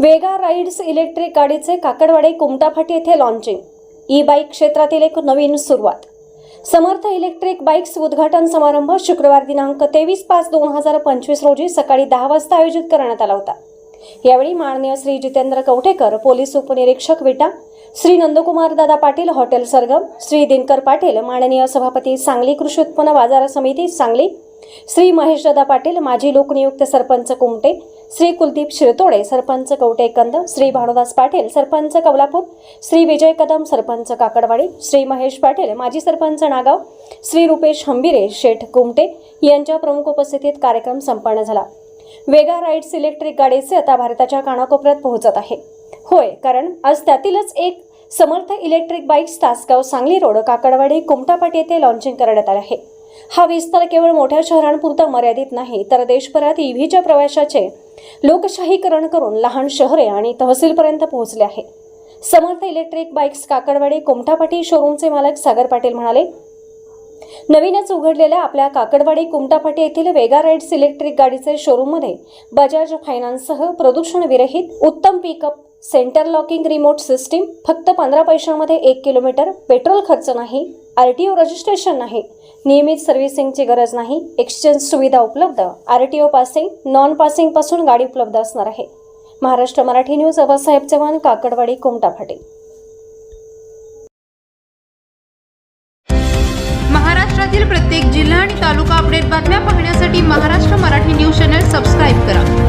वेगा rides electric गाडीचे काकडवाडे कुमटाफाटी येथे launching e bike क्षेत्रातील एक नवीन सुरुवात. समर्थ इलेक्ट्रिक बाईक्स उद्घाटन समारंभ शुक्रवार दिनांक तेवीस पाच दोन हजार पंचवीस रोजी सकाळी दहा वाजता आयोजित करण्यात आला होता. यावेळी माननीय श्री जितेंद्र कवठेकर पोलीस उपनिरीक्षक विटा श्री नंदकुमार दादा पाटील हॉटेल सरगम श्री दिनकर पाटील माननीय सभापती सांगली कृषी उत्पन्न बाजार समिती सांगली श्री महेशदादा पाटील माजी लोकनियुक्त सरपंच कुमटे श्री कुलदीप शिरतोडे सरपंच कवटेकंद श्री भानुदास पाटील सरपंच कवलापूर श्री विजय कदम सरपंच काकडवाडी श्री महेश पाटील माजी सरपंच नागाव श्री रुपेश हंबिरे शेठ कुमटे यांच्या प्रमुख उपस्थितीत कार्यक्रम संपन्न झाला. वेगा राईड्स इलेक्ट्रिक गाडीचे आता भारताच्या कानाकोपऱ्यात पोहोचत आहे. होय कारण आज त्यातीलच एक Samarth electric bikes Tasgaon Sangli road Kakadwadi Kumtapati येथे लॉन्चिंग करण्यात आले आहे. हा विस्तार केवळ मोठ्या शहरांपुरता मर्यादित नाही तर देशभरात ईव्हीच्या प्रवाशाचे लोकशाहीकरण करून लहान शहरे आणि तहसीलपर्यंत पोहोचले आहे. समर्थ इलेक्ट्रिक बाईक्स काकडवाडी कुमटापाटी शोरूमचे मालक सागर पाटील म्हणाले नवीनच उघडलेल्या आपल्या काकडवाडी कुमटापाटी येथील वेगा राईड्स इलेक्ट्रिक गाडीचे शोरूममध्ये बजाज फायनान्ससह प्रदूषण विरहित उत्तम pickup centre locking remote system फक्त पंधरा पैशांमध्ये एक किलोमीटर पेट्रोल खर्च नाही आर टी ओ रजिस्ट्रेशन नाही नियमित सर्व्हिसिंगची गरज नाही एक्सचेंज सुविधा उपलब्ध R T O passing non पासिंगपासून गाडी उपलब्ध असणार आहे. महाराष्ट्र मराठी न्यूज अबासाहेब चव्हाण काकडवाडी कुमटापाटी महाराष्ट्रातील प्रत्येक जिल्हा आणि तालुका अपडेट बातम्या पाहण्यासाठी Maharashtra Marathi news channel subscribe करा.